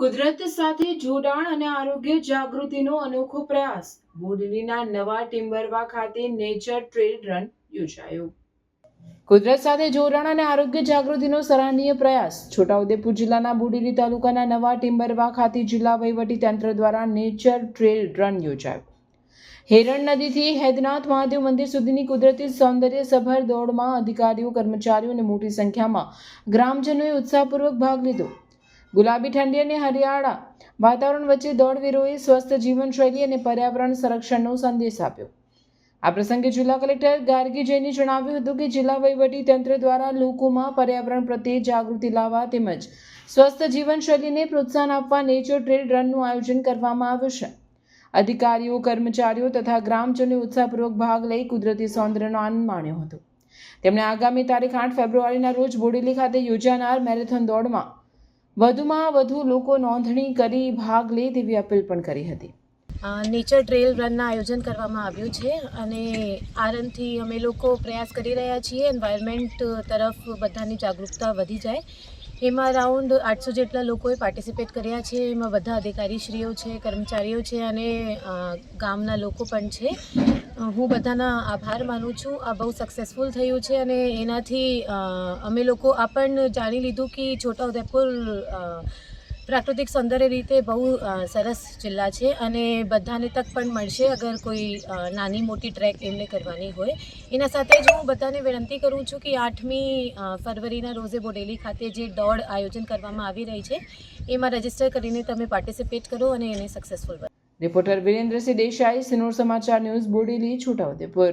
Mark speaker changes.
Speaker 1: કુદરત સાથે જોડાણ અને આરોગ્ય જાગૃતિનો અનોખો પ્રયાસ બોડલીના નવા ટિમ્બરવા ખાતે નેચર ટ્રેલ રન યોજાયો. કુદરત સાથે જોડાણ અને આરોગ્ય જાગૃતિનો સરાહનીય પ્રયાસ છોટાઉદેપુર જિલ્લાના બુડેલી તાલુકાના નવા ટિમ્બરવા ખાતે જિલ્લા વહીવટી તંત્ર દ્વારા નેચર ટ્રેલ રન યોજાયો. હેરણ નદીથી હેદનાથ મહાદેવ મંદિર સુધીની કુદરતી સૌંદર્ય સભર દોડમાં અધિકારીઓ, કર્મચારીઓ અને મોટી સંખ્યામાં ગ્રામજનોએ ઉત્સાહપૂર્વક ભાગ લીધો. ગુલાબી ઠંડી અને હરિયાળા વાતાવરણ વચ્ચે દોડવીરોએ સ્વસ્થ જીવનશૈલી અને પર્યાવરણ સંરક્ષણનો સંદેશ આપ્યો. આ પ્રસંગે જિલ્લા કલેક્ટર ગાર્ગી જૈને જણાવ્યું હતું કે જિલ્લા વહીવટી તંત્ર દ્વારા લોકોમાં પર્યાવરણ પ્રત્યે જાગૃતિ લાવવા તેમજ સ્વસ્થ જીવનશૈલીને પ્રોત્સાહન આપવા નેચર ટ્રેડ રનનું આયોજન કરવામાં આવ્યું છે. અધિકારીઓ, કર્મચારીઓ તથા ગ્રામજનોએ ઉત્સાહપૂર્વક ભાગ લઈ કુદરતી સૌંદર્યનો આનંદ માણ્યો હતો. તેમણે આગામી તારીખ આઠ ફેબ્રુઆરીના રોજ બોડેલી ખાતે યોજાનાર મેરેથોન દોડમાં વધુમાં વધુ લોકો નોંધણી કરી ભાગ લે તેવી અપીલ પણ કરી હતી.
Speaker 2: નેચર ટ્રેલ રનના આયોજન કરવામાં આવ્યું છે અને આ રનથી અમે લોકો પ્રયાસ કરી રહ્યા છીએ. એન્વાયરમેન્ટ તરફ બધાની જાગૃતતા વધી જાય. એમાં અરાઉન્ડ આઠસો જેટલા લોકોએ પાર્ટિસિપેટ કર્યા છે. એમાં બધા અધિકારીશ્રીઓ છે, કર્મચારીઓ છે અને ગામના લોકો પણ છે. હું બધાના આભાર માનું છું. આ બહુ સક્સેસફુલ થયું છે અને એનાથી અમે લોકો આ પણ જાણી લીધું કે છોટાઉદેપુર પ્રાકૃતિક સૌંદર્ય રીતે બહુ સરસ જિલ્લા છે અને બધાને તક પણ મળશે અગર કોઈ નાની મોટી ટ્રેક એમને કરવાની હોય. એના સાથે જ હું બધાને વિનંતી કરું છું કે આઠમી ફરવરીના રોજે બોડેલી ખાતે જે દોડ આયોજન કરવામાં આવી રહી છે, એમાં રજિસ્ટર કરીને તમે પાર્ટિસિપેટ કરો અને એને સક્સેસફુલ
Speaker 1: રિપોર્ટર વિરેન્દ્રસિંહ દેસાઈ સિનોર સમાચાર ન્યૂઝ બોડેલી છોટાઉદેપુર.